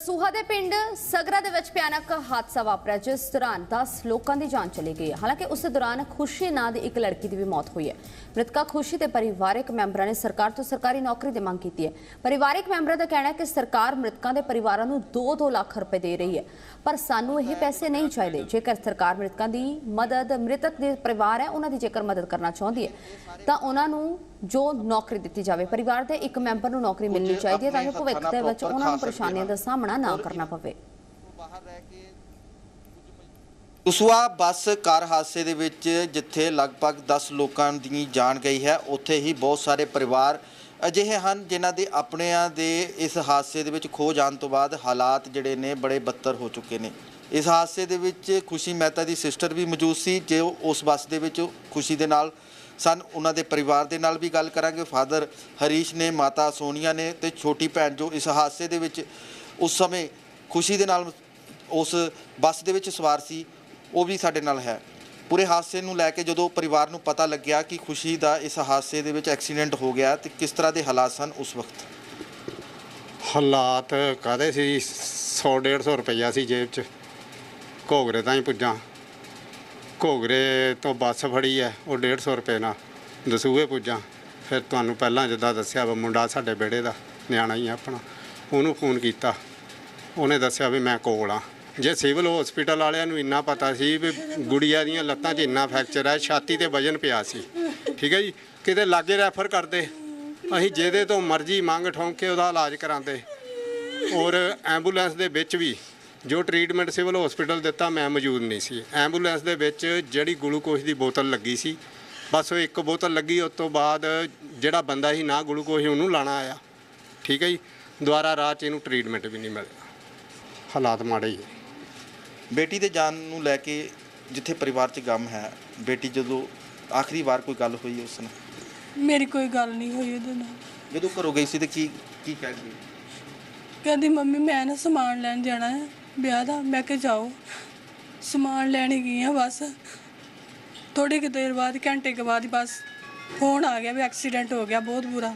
ਸੂਹਾ ਦੇ ਪਿੰਡ ਸਗਰਾ ਦੇ ਵਿੱਚ ਭਿਆਨਕ ਹਾਦਸਾ ਵਾਪਰਿਆ, ਜਿਸ ਦੌਰਾਨ 10 ਲੋਕਾਂ ਦੀ ਜਾਨ ਚਲੀ ਗਈ ਹੈ। ਹਾਲਾਂਕਿ ਉਸ ਦੌਰਾਨ ਖੁਸ਼ੀ ਨਾਂ ਦੀ ਇੱਕ ਲੜਕੀ ਦੀ ਵੀ ਮੌਤ ਹੋਈ ਹੈ। ਮ੍ਰਿਤਕਾ ਖੁਸ਼ੀ ਦੇ ਪਰਿਵਾਰਕ ਮੈਂਬਰਾਂ ਨੇ ਸਰਕਾਰ ਤੋਂ ਸਰਕਾਰੀ ਨੌਕਰੀ ਦੀ ਮੰਗ ਕੀਤੀ ਹੈ। ਪਰਿਵਾਰਕ ਮੈਂਬਰਾਂ ਦਾ ਕਹਿਣਾ ਹੈ ਕਿ ਸਰਕਾਰ ਮ੍ਰਿਤਕਾਂ ਦੇ ਪਰਿਵਾਰਾਂ ਨੂੰ 2-2 ਲੱਖ ਰੁਪਏ ਦੇ ਰਹੀ ਹੈ, ਪਰ ਸਾਨੂੰ ਇਹ ਪੈਸੇ ਨਹੀਂ ਚਾਹੀਦੇ। ਜੇਕਰ ਸਰਕਾਰ ਮ੍ਰਿਤਕਾਂ ਦੀ ਮਦਦ, ਮ੍ਰਿਤਕ ਦੇ ਪਰਿਵਾਰ ਹੈ, ਉਹਨਾਂ ਦੀ ਜੇਕਰ ਮਦਦ ਕਰਨਾ ਚਾਹੁੰਦੀ ਹੈ, ਤਾਂ ਉਹਨਾਂ ਨੂੰ ਜੋ ਨੌਕਰੀ ਦਿੱਤੀ ਜਾਵੇ ਪਰਿਵਾਰ ਦੇ ਇੱਕ ਮੈਂਬਰ ਨੂੰ ਨੌਕਰੀ ਮਿਲਣੀ ਚਾਹੀਦੀ ਹੈ ਤਾਂ ਕਿ ਭਵਿੱਖ ਦੇ ਵਿੱਚ ਉਹਨਾਂ ਨੂੰ ਪਰੇਸ਼ਾਨੀਆਂ ਦਾ ਸਾਹਮਣਾ ਨਾ ਕਰਨਾ ਪਵੇ। ਉਸਵਾ ਬੱਸ ਕਾਰ ਹਾਦਸੇ ਦੇ ਵਿੱਚ ਜਿੱਥੇ ਲਗਭਗ 10 ਲੋਕਾਂ ਦੀ ਜਾਨ ਗਈ ਹੈ ਉੱਥੇ ਹੀ ਬਹੁਤ ਸਾਰੇ ਪਰਿਵਾਰ ਅਜਿਹੇ ਹਨ ਜਿਨ੍ਹਾਂ ਦੇ ਆਪਣਿਆਂ ਦੇ ਇਸ ਹਾਦਸੇ ਦੇ ਵਿੱਚ ਖੋ ਜਾਣ ਤੋਂ ਬਾਅਦ ਹਾਲਾਤ ਜਿਹੜੇ ਨੇ ਬੜੇ ਬੱਤਰ ਹੋ ਚੁੱਕੇ ਨੇ। ਇਸ ਹਾਦਸੇ ਦੇ ਵਿੱਚ ਖੁਸ਼ੀ ਮਹਿਤਾ ਦੀ ਸਿਸਟਰ ਵੀ ਮੌਜੂਦ ਸੀ ਜੋ ਉਸ ਬੱਸ ਦੇ ਵਿੱਚ ਖੁਸ਼ੀ ਦੇ ਨਾਲ ਸਨ। ਉਹਨਾਂ ਦੇ ਪਰਿਵਾਰ ਦੇ ਨਾਲ ਵੀ ਗੱਲ ਕਰਾਂਗੇ। ਫਾਦਰ ਹਰੀਸ਼ ਨੇ, ਮਾਤਾ ਸੋਨੀਆ ਨੇ ਤੇ ਛੋਟੀ ਭੈਣ ਜੋ ਇਸ ਹਾਦਸੇ ਦੇ ਵਿੱਚ ਉਸ ਸਮੇਂ ਖੁਸ਼ੀ ਦੇ ਨਾਲ ਉਸ ਬੱਸ ਦੇ ਵਿੱਚ ਸਵਾਰ ਸੀ, ਉਹ ਵੀ ਸਾਡੇ ਨਾਲ ਹੈ। ਪੂਰੇ ਹਾਦਸੇ ਨੂੰ ਲੈ ਕੇ ਜਦੋਂ ਪਰਿਵਾਰ ਨੂੰ ਪਤਾ ਲੱਗਿਆ ਕਿ ਖੁਸ਼ੀ ਦਾ ਇਸ ਹਾਦਸੇ ਦੇ ਵਿੱਚ ਐਕਸੀਡੈਂਟ ਹੋ ਗਿਆ, ਤੇ ਕਿਸ ਤਰ੍ਹਾਂ ਦੇ ਹਾਲਾਤ ਸਨ ਉਸ ਵਕਤ? ਹਾਲਾਤ ਕਾਦੇ ਸੀ? 100 150 ਰੁਪਈਆ ਸੀ ਜੇਬ 'ਚ। ਘੋਗਰੇ ਤਾਂ ਹੀ ਪੁੱਜਾਂ। ਘੋਗਰੇ ਤੋਂ ਬੱਸ ਫੜੀ ਹੈ, ਉਹ 150 ਰੁਪਏ ਨਾਲ। ਦਸੂਹੇ ਪੁੱਜਾਂ। ਫਿਰ ਤੁਹਾਨੂੰ ਪਹਿਲਾਂ ਜਿੱਦਾਂ ਦੱਸਿਆ ਵਾ, ਮੁੰਡਾ ਸਾਡੇ ਬੇੜੇ ਦਾ, ਨਿਆਣਾ ਹੀ ਆ ਆਪਣਾ। ਉਹਨੂੰ ਫੋਨ ਕੀਤਾ। ਉਹਨੇ ਦੱਸਿਆ ਵੀ ਮੈਂ ਕੋਲ ਆ। ਜੇ ਸਿਵਲ ਹਸਪੀਟਲ ਵਾਲਿਆਂ ਨੂੰ ਇੰਨਾ ਪਤਾ ਸੀ ਵੀ ਗੁੜੀਆ ਦੀਆਂ ਲੱਤਾਂ 'ਚ ਇੰਨਾ ਫ੍ਰੈਕਚਰ ਹੈ ਛਾਤੀ ਤੇ ਵਜਨ ਪਿਆ ਸੀ। ਠੀਕ ਹੈ ਜੀ? ਕਿਤੇ ਲਾਗੇ ਰੈਫਰ ਕਰਦੇ। ਅਸੀਂ ਜਿਹਦੇ ਤੋਂ ਮਰਜ਼ੀ ਮੰਗ ਠੋਂਕ ਕੇ ਉਹਦਾ ਇਲਾਜ ਕਰਾਉਂਦੇ ਔਰ ਐਂਬੂਲੈਂਸ ਦੇ ਵਿੱਚ ਵੀ ਜੋ ਟ੍ਰੀਟਮੈਂਟ ਸਿਵਲ ਹਸਪੀਟਲ ਦਿੱਤਾ ਮੈਂ ਮੌਜੂਦ ਨਹੀਂ ਸੀ। ਐਂਬੂਲੈਂਸ ਦੇ ਵਿੱਚ ਜਿਹੜੀ ਗਲੂਕੋਜ਼ ਦੀ ਬੋਤਲ ਲੱਗੀ ਸੀ ਬਸ ਉਹ ਇੱਕ ਬੋਤਲ ਲੱਗੀ ਉਸ ਤੋਂ ਬਾਅਦ ਜਿਹੜਾ ਬੰਦਾ ਸੀ ਨਾ ਗਲੂਕੋਜ਼ ਉਹਨੂੰ ਲਾਣਾ ਆਇਆ। ਠੀਕ ਹੈ ਜੀ? ਦੁਬਾਰਾ ਰਾਹ 'ਚ ਇਹਨੂੰ ਟ੍ਰੀਟਮੈਂਟ ਵੀ ਨਹੀਂ ਮਿਲਿਆ। ਹਾਲਾਤ ਮਾੜੇ ਹੀ ਹੈ। ਬੇਟੀ ਦੇ ਜਾਨ ਨੂੰ ਲੈ ਕੇ ਜਿੱਥੇ ਪਰਿਵਾਰ 'ਚ ਗਮ ਹੈ ਬੇਟੀ ਜਦੋਂ ਆਖਰੀ ਵਾਰ ਕੋਈ ਗੱਲ ਹੋਈ ਉਸ ਨਾਲ? ਮੇਰੀ ਕੋਈ ਗੱਲ ਨਹੀਂ ਹੋਈ ਉਹਦੇ ਨਾਲ। ਜਦੋਂ ਘਰੋਂ ਗਈ ਸੀ ਤੇ ਕੀ ਕੀ ਕਹਿ ਗਈ? ਕਹਿੰਦੀ ਮੰਮੀ ਮੈਂ ਨਾ ਸਮਾਨ ਲੈਣ ਜਾਣਾ ਹੈ। ਵਿਆਹ ਦਾ ਮੈਂ ਕਿ ਜਾਓ। ਸਮਾਨ ਲੈਣ ਗਈ ਆ ਬਸ। ਥੋੜੀ ਕੁ ਦੇਰ ਬਾਅਦ ਘੰਟੇ ਕੇ ਬਾਅਦ ਹੀ ਬਸ ਫੋਨ ਆ ਗਿਆ ਵੀ ਐਕਸੀਡੈਂਟ ਹੋ ਗਿਆ ਬਹੁਤ ਬੁਰਾ।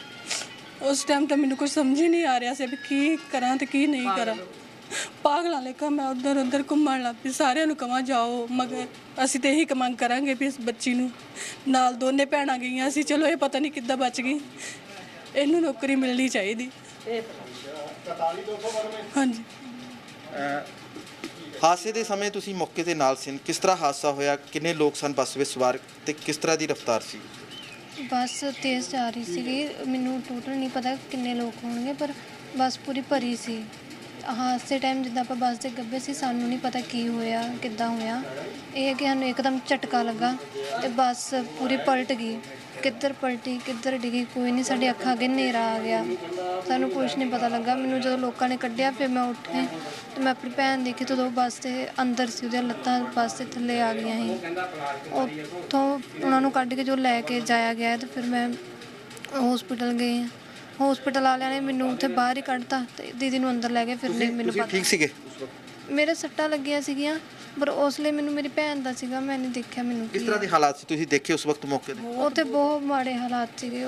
ਉਸ ਟਾਈਮ ਤਾਂ ਮੈਨੂੰ ਕੁਝ ਸਮਝ ਹੀ ਨਹੀਂ ਆ ਰਿਹਾ ਸੀ ਵੀ ਕੀ ਕਰਾਂ ਤੇ ਕੀ ਨਹੀਂ ਕਰਾਂ। ਪਾਗਲਾਂ ਲੇਖਾ ਮੈਂ ਉਧਰ ਉਧਰ ਘੁੰਮਣ ਲੱਗ ਪਈ ਸਾਰਿਆਂ ਨੂੰ ਕਹਾਂ ਜਾਓ ਮਗਰ ਅਸੀਂ ਤੇ ਇਹੀ ਕਮੰਗ ਕਰਾਂਗੇ ਵੀ ਇਸ ਬੱਚੀ ਨੂੰ। ਨਾਲ ਦੋਨੇ ਭੈਣਾਂ ਗਈਆਂ ਸੀ ਚਲੋ ਇਹ ਪਤਾ ਨਹੀਂ ਕਿੱਦਾਂ ਬਚ ਗਈ। ਇਹਨੂੰ ਨੌਕਰੀ ਮਿਲਣੀ ਚਾਹੀਦੀ। ਹਾਂਜੀ। ਹਾਦਸੇ ਦੇ ਸਮੇਂ ਤੁਸੀਂ ਮੌਕੇ ਦੇ ਨਾਲ ਸੀ ਕਿਸ ਤਰ੍ਹਾਂ ਹਾਦਸਾ ਹੋਇਆ? ਕਿੰਨੇ ਲੋਕ ਸਨ ਬੱਸ ਵਿੱਚ ਸਵਾਰ? ਤੇ ਕਿਸ ਤਰ੍ਹਾਂ ਦੀ ਰਫ਼ਤਾਰ ਸੀ? ਬੱਸ ਤੇਜ਼ ਜਾ ਰਹੀ ਸੀਗੀ। ਮੈਨੂੰ ਟੋਟਲ ਨਹੀਂ ਪਤਾ ਕਿੰਨੇ ਲੋਕ ਹੋਣਗੇ, ਪਰ ਬੱਸ ਪੂਰੀ ਭਰੀ ਸੀ। ਹਾਦਸੇ ਟਾਈਮ ਜਿੱਦਾਂ ਆਪਾਂ ਬੱਸ ਦੇ ਗੱਬੇ ਸੀ, ਸਾਨੂੰ ਨਹੀਂ ਪਤਾ ਕੀ ਹੋਇਆ, ਕਿੱਦਾਂ ਹੋਇਆ। ਇਹ ਹੈ ਕਿ ਸਾਨੂੰ ਇੱਕਦਮ ਝਟਕਾ ਲੱਗਾ ਤੇ ਬੱਸ ਪੂਰੀ ਪਲਟ ਗਈ। ਕਿੱਧਰ ਪਲਟੀ, ਕਿੱਧਰ ਡਿੱਗੀ, ਕੋਈ ਨਹੀਂ, ਸਾਡੀ ਅੱਖਾਂ ਅੱਗੇ ਹਨੇਰਾ ਆ ਗਿਆ। ਸਾਨੂੰ ਕੁਝ ਨਹੀਂ ਪਤਾ ਲੱਗਾ। ਮੈਨੂੰ ਜਦੋਂ ਲੋਕਾਂ ਨੇ ਕੱਢਿਆ ਫਿਰ ਮੈਂ ਉੱਠੀ ਤੇ ਮੈਂ ਆਪਣੀ ਭੈਣ ਦੇਖੀ ਤੇ ਉਹ ਬੱਸ ਦੇ ਅੰਦਰ ਸੀ ਉਹਦੀਆਂ ਲੱਤਾਂ ਬੱਸ ਦੇ ਥੱਲੇ ਆ ਗਈਆਂ ਸੀ। ਉੱਥੋਂ ਉਹਨਾਂ ਨੂੰ ਕੱਢ ਕੇ ਜੋ ਲੈ ਕੇ ਜਾਇਆ ਗਿਆ ਤੇ ਫਿਰ ਮੈਂ ਹਸਪੀਟਲ ਗਈ। ਹਸਪੀਟਲ ਵਾਲਿਆਂ ਨੇ ਮੈਨੂੰ ਉੱਥੇ ਬਾਹਰ ਹੀ ਕੱਢਤਾ ਤੇ ਦੀਦੀ ਨੂੰ ਅੰਦਰ ਲੈ ਗਏ ਫਿਰ ਨਹੀਂ ਮੈਨੂੰ ਪਤਾ ਠੀਕ ਸੀਗੇ? ਮੇਰੇ ਸੱਟਾਂ ਲੱਗੀਆਂ ਸੀਗੀਆਂ ਪਰ ਉਸ ਲਈ ਮੈਨੂੰ ਮੇਰੀ ਭੈਣ ਦਾ ਸੀਗਾ ਮੈਂ ਨਹੀਂ ਦੇਖਿਆ ਮੈਨੂੰ ਕਿਸ ਤਰ੍ਹਾਂ ਦੇ ਹਾਲਾਤ ਸੀ? ਤੁਸੀਂ ਦੇਖੇ ਉਸ ਵਕਤ ਮੌਕੇ ਤੇ? ਉੱਥੇ ਬਹੁਤ ਮਾੜੇ ਹਾਲਾਤ ਸੀਗੇ